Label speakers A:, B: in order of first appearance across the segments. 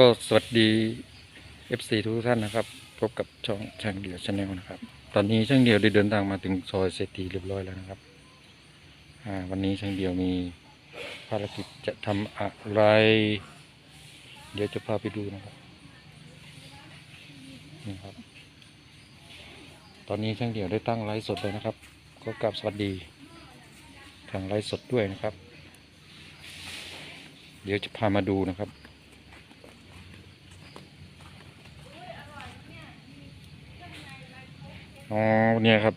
A: ก็สวัสดี FC ทุกท่านนะครับ พบกับช่องช่างเดียวชาแนลนะครับ ตอนนี้ช่างเดียวได้เดินทางมาถึงซอยเศรษฐีเรียบร้อยแล้วนะครับวันนี้ช่างเดียวมีภารกิจจะทำอะไร เดี๋ยวจะพาไปดูนะครับนี่ครับ ตอนนี้ช่างเดียวได้ตั้งไลฟ์สดเลยนะครับ ก็กลับสวัสดี ทางไลฟ์สดด้วยนะครับ เดี๋ยวจะพามาดูนะครับ อ๋อเนี่ยครับ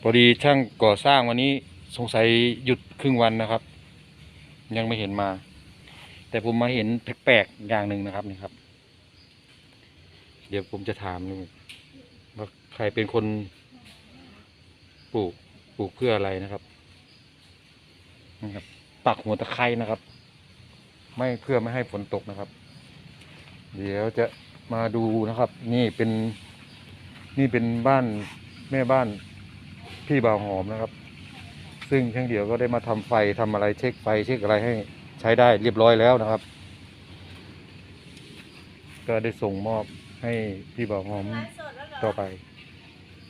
A: พอดีช่างก่อสร้างวันนี้สงสัยหยุดครึ่งวันนะครับ ยังไม่เห็นมา แต่ผมมาเห็นแปลกๆอย่างหนึ่งนะครับนี่ครับ เดี๋ยวผมจะถามดูว่าใครเป็นคนปลูกปลูกเพื่ออะไรนะครับนะครับปักหัวตะไคร้นะครับ ไม่เพื่อไม่ให้ฝนตกนะครับ เดี๋ยวจะมาดูนะครับ นี่เป็น นี่เป็นบ้านแม่บ้านพี่บ่าวหอมนะครับ ซึ่งช่างเดียวก็ได้มาทำไฟทำอะไรเช็คไฟเช็คอะไรให้ใช้ได้เรียบร้อยแล้วนะครับ ก็ได้ส่งมอบให้พี่บ่าวหอมต่อไป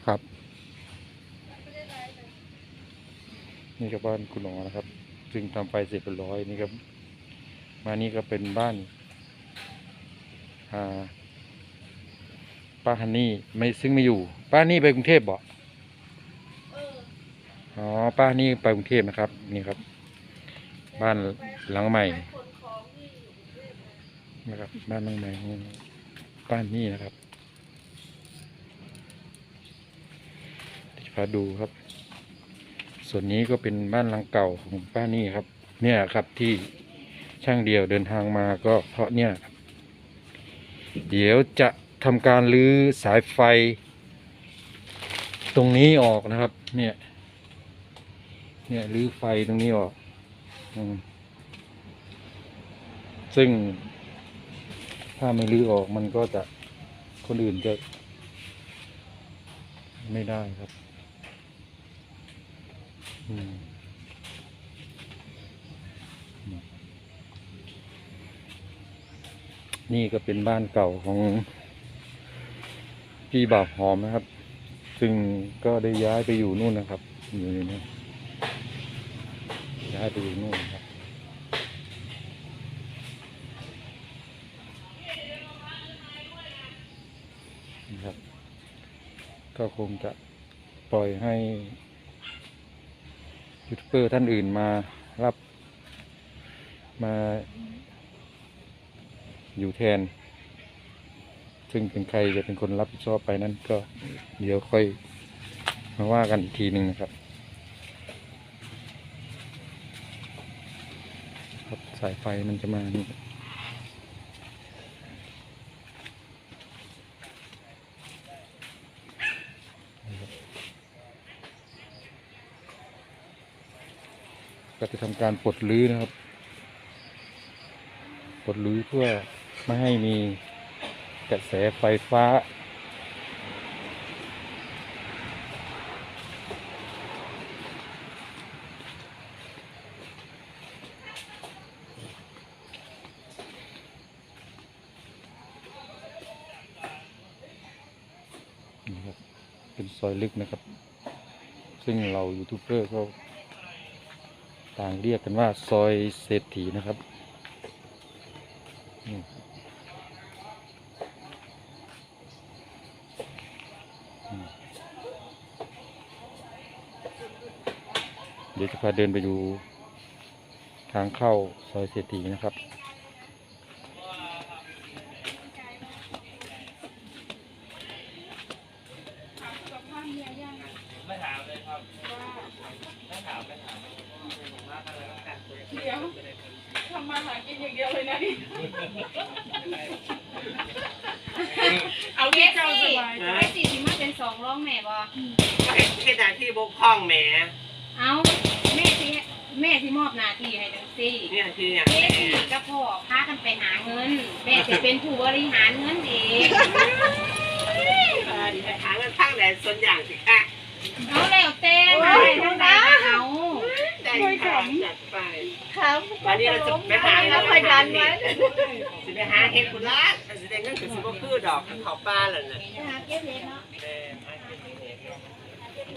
A: ครับ นี่ก็บ้านคุณหมอนะครับ ซึ่งทำไฟเสร็จเรียบร้อยนี่ครับ มานี่ก็เป็นบ้านอ่า ป้าฮันนี่ไม่ซึ่งไม่อยู่ ป้านี่ไปกรุงเทพบ่อ๋อป้าฮันนี่ไปกรุงเทพนะครับ นี่ครับ บ้านหลังใหม่นะครับ บ้านหลังใหม่ของป้าฮันนี่นะครับจะพาดูครับ ส่วนนี้ก็เป็นบ้านหลังเก่าของป้านี่ครับ เนี่ยครับที่ช่างเดียวเดินทางมาก็เพราะเนี่ยครับเดี๋ยวจะ ทำการรื้อสายไฟ ตรงนี้ออกนะครับ เนี่ย เนี่ยรื้อไฟตรงนี้ออกอซึ่ง ถ้าไม่รื้อออกมันก็จะคนอื่นจะไม่ได้ครับนี่ก็เป็นบ้านเก่าของ พี่บาวหอมนะครับ ซึ่งก็ได้ย้ายไปอยู่นู่นนะครับ อยู่ในนี้ย้ายไปอยู่นู่นนะครับนะครับ ก็คงจะปล่อยให้ยูทูบเบอร์ท่านอื่นมารับมาอยู่แทน ซึ่งเป็นใครจะเป็นคนรับผิดชอบไปนั้นก็เดี๋ยวค่อยมาว่ากันอีกทีหนึ่งนะครับครับสายไฟมันจะมานี่ก็จะทำการปลดรื้อนะครับ ปลดรื้อเพื่อไม่ให้มี กระแสไฟฟ้านะครับเป็นซอยลึกนะครับ ซึ่งเรายูทูบเบอร์ก็ต่างเรียกกันว่าซอยเศรษฐีนะครับนี่อืมเดี๋ยวจะพาเดินไปดูทางเข้าซอยเศรษฐีนะครับ
B: เดี๋ยวทำมาหากินอย่างเดียวเลยนะนี่ เอา
C: เอ
B: ที่เจ้าส
C: ซี่
B: บาย
C: เอสซี่สิมาเป็นสองร้องแม่บ่
D: เฮ็ดหน้าที่บกพร่องแหม
C: เอา แม่สิมอบหน้าที่ให้จังซี่
D: เนี่ยที่เนี่ย
C: เอสซี่กับพ่อพากันไปหาเงินแม่สิเป็นผู้บริหารเงินเอง
D: หาเงินทางไหนส่วนอย่างสิค่ะ
C: เอาแล้วแต่หาได้ทั้งใดก็เอา
D: ใจค่ะจัดไป
B: ครับ
D: วันนี้เราจะไปหา
B: แล้วคอยดันไว้
D: สิไปหาเห็ดกุหลาบแต่สิได้เงินคือสิบ่คือดอกเขาป้าแล้วน่ะ
C: ไปหาเก็บเห็ดเนาะ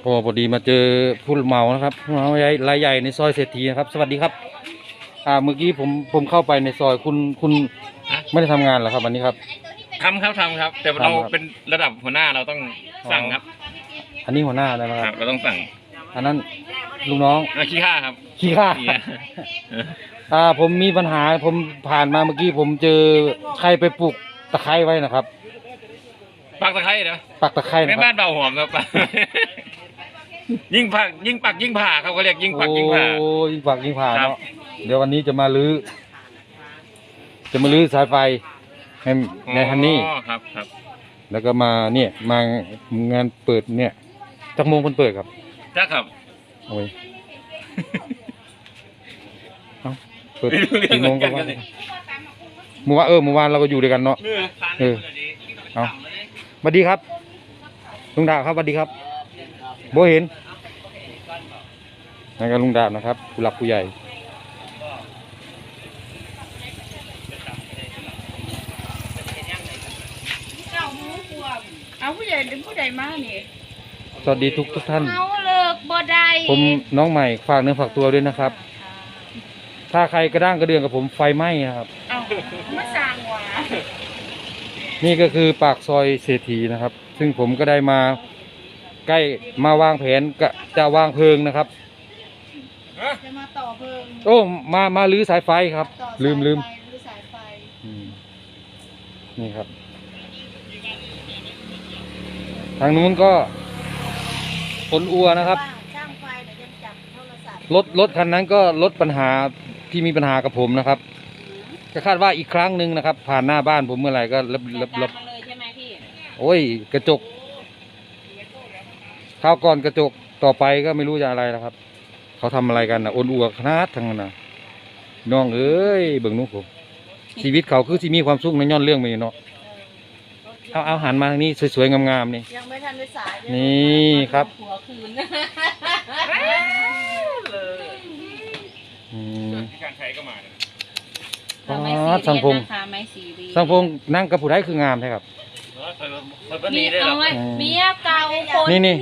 A: พอพอดีมาเจอผู้เหมานะครับผู้เหมารายรายใหญ่ในซอยเศรษฐีนะครับ สวัสดีครับ อ่าเมื่อกี้ผมผมเข้าไปในซอยคุณคุณไม่ได้ทำงานเหรอครับวันนี้ครับ
E: ทำครับทำครับ แต่เรา
A: ทำครับ
E: เป็นระดับหัวหน้าเราต้องสั่งครับ
A: อันนี้หัวหน้าแล้วนะค
E: ค
A: รั
E: รับบ เราต้องสั่ง
A: อันนั้นลูกน้อง
E: อะขี้ข้าครับ
A: ขี้ข้า
E: ขี้ข้า
A: อ่าผมมีปัญหาผมผ่านมาเมื่อกี้ผมเจอใครไปปลูกตะไคร้ไว้นะครับ
E: ปักตะไคร้นะ
A: ปักตะไคร้
E: แม่
A: นะค
E: บ้า
A: รับ
E: นเบาหอมครับ ยิ่งผักยิ่งปักยิ่งผ่าครับเขาเรียกยิ่งปักยิ่งผ่า
A: โอ้ยิ่งปักยิ่งผ่า
E: ครับ
A: เนาะเดี๋ยววันนี้จะมาลื้อจะมาลื้อสายไฟให้ในฮันนี่
E: อ๋อครับครับ
A: แล้วก็มาเนี่ยมางานเปิดเนี่ยจักโมงคนเปิดครับ
E: จ้าครับ
A: โอ้ยเอ้าเปิด
E: ไม่รู้เรื่อง
A: กี่โมงก็
E: เหมื
A: ว่า
E: อนกันเลย
A: เมื่อวานเออเมื่อวานเราก็อยู่ด้วยกันเนาะ เออ เอาสวัสดีครับลุงดาบครับสวัสดีครับโบเห็นนั่นก็ลุงดาบนะครับผู้หลักผู้ใหญ่
B: เจ้าหมูกวมเอาผู้ใหญ่หรือผู้ใหญ่มานี่
A: สวัสดีทุกทุกท่าน
C: เอาเลิกบ่ได้
A: ผมน้องใหม่ฝากเนื้อฝากตัวด้วยนะครับ ถ้าใครกระด้างกระเดืองกับผมไฟไหม้นะครับ
B: เอามาสร้างหวา
A: นี่ก็คือปากซอยเศรษฐีนะครับ ซึ่งผมก็ได้มา ใกล้มาวางแผนกะจะวางเพลิงนะครับ
B: จะมาต่อเพิ่ม
A: โอ้มามาลื้อสายไฟครับ
B: ต่อสาย
A: ลืมลืม
B: ไฟหรือสายไฟ
A: อืมนี่ครับ ทางนู้นก็ผลอัวนะครับ
B: ว่าช่างไฟเดี๋ยวจะจับโทรศัพท์
A: รถรถคันนั้นก็ลดปัญหาที่มีปัญหากับผมนะครับก็คาดว่าอีกครั้งหนึ่งนะครับ ผ่านหน้าบ้านผมเมื่อไหร่ก็รับรับรับ
C: มาเลยใช่ไหมพี่
A: โอ้ย กระจก ข้าวก่อนกระจกต่อไปก็ไม่รู้จะอะไรแล้วครับ เขาทำอะไรกันนะอ้นอัวขนาดทั้งนั้นนะน้องเอ้ยเบิ่งนุ๊กผมชีวิตเขาคือที่มีความสุขในย้อนเรื่องนี้เนาะเอาเอาหันมาทางนี้สวยๆงามๆนี่
B: ยังไม่ทันได้สายเลย
A: นี่ครับ
C: หัวคืน
A: อืม
E: ที่การใช้ก็มาเนี่ย
A: อ๋อ
C: ไม่
A: สั
C: ซี
A: ง
C: เรี
A: พ
C: ย
A: ง
C: สนะคะไม่ซีเรียส
A: สังพงนั่งกับผู้ใดคืองามใช่ครับ
E: เออเปิดเปิดวัน
C: มี
E: นี้ได้หร
C: เอา
E: อ
C: ไว้
A: อืม
C: เมียเก่าคน
A: นี่นี่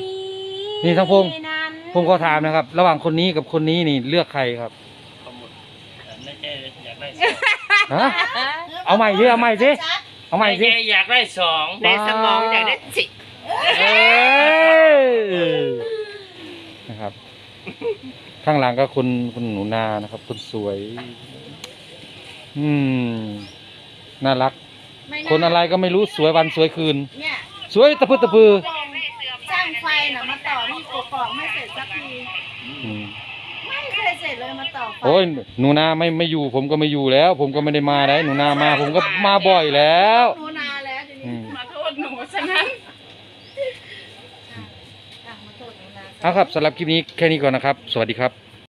A: นี่ทั้งพง
C: นั้น
A: ผมขอถามนะครับ ระหว่างคนนี้กับคนนี้นี่เลือกใครครับ
E: ไม่ใช่อยากได้
A: ฮะเอาใหม่สิเอาใหม่สิเอาใหม่สิ
E: อยากได้สอง
D: ในสมองอยากได้จิต
A: เอ้ยนะครับ ข้างหลังก็คุณคุณหนูนานะครับคนสวย อืมน่ารัก
B: ไม่า
A: คนอะไรก็ไม่รู้สวยวันสวยคืน
B: เนี่ย
A: สวยตะพึดตะพือ
B: ช่างไฟน่ะมาต่อที่กก อกไม่เสร็จสักที
A: อืม
B: ไม่เคยเสร็จเลยมาต่อไฟ
A: โอ้ยหนูนาไม่ไม่อยู่ ผมก็ไม่อยู่แล้ว ผมก็ไม่ได้มาได้หนูนามา ผมก็มาบ่อยแล้ว
B: หนูนาแล้วที
A: อื
B: นี้
A: ม
B: มาโทษหนูฉะนั้นอะมาโทษหนูนา
A: เอาครับสำหรับคลิปนี้แค่นี้ก่อนนะครับ สวัสดีครับ